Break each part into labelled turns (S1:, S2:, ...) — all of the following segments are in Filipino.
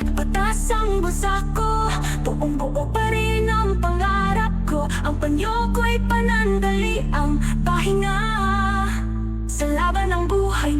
S1: Kahit patas ang bulsa ko Buong buo pa rin ang pangarap ko. Ang panyo ko'y panandali ang pahinga Sa laban ng buhay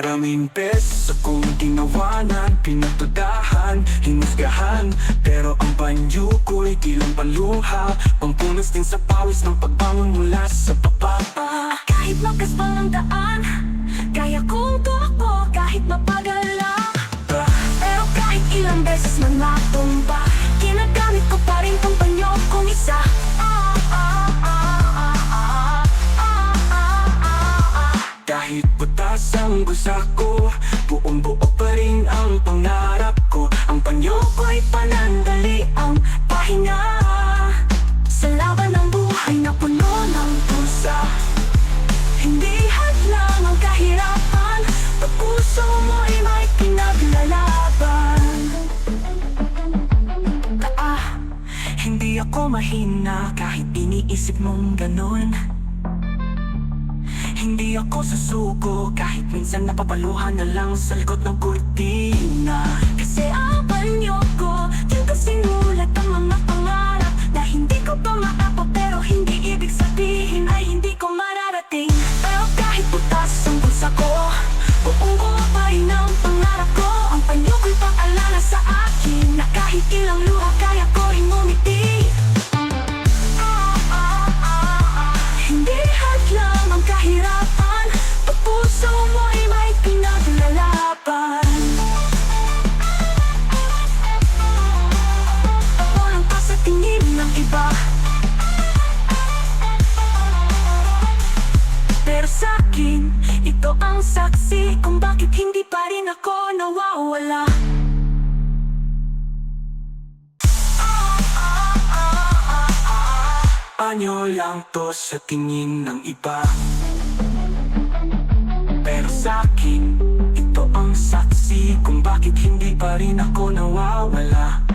S2: Karaming beses akong ginawanan Pinatudahan, hinusgahan Pero ang banyo ko'y tilang paluha Pangpunas din sa pawis ng pagbangon mula sa baba.
S1: Ah, Kahit makas pa ng daan Kaya kong tumakbo kahit mapagal lang
S2: Ah,
S1: Pero kahit ilang beses man matumba
S2: Kahit butas ang gusa ko Buong buo pa rin ang pangarap ko. Ang panyo ko'y
S1: Panandali ang pahinga. Sa laban ng buhay na puno ng pusa. Hindi hadlang ang kahirapan Pag puso mo'y may pinaglalaban. Ah,
S2: Hindi ako mahina kahit iniisip mong ganun ako susuko kahit minsan napapaluhan na lang sa likod ng kurtina.
S1: Kasi ang panyo ko Dito sinulat ang mga pangarap Na hindi ko pa maabot Pero hindi ibig sabihin Ay hindi ko mararating. Pero kahit butas ang bulsa ko Buong rin ang pangarap ko. Ang panyo ko'y paalala sa akin Na kahit ilang luha ito ang saksi Kung bakit hindi pa rin ako nawawala.
S2: Anyo lang to sa tingin ng iba. Pero sa akin, ito ang saksi Kung bakit hindi pa rin ako nawawala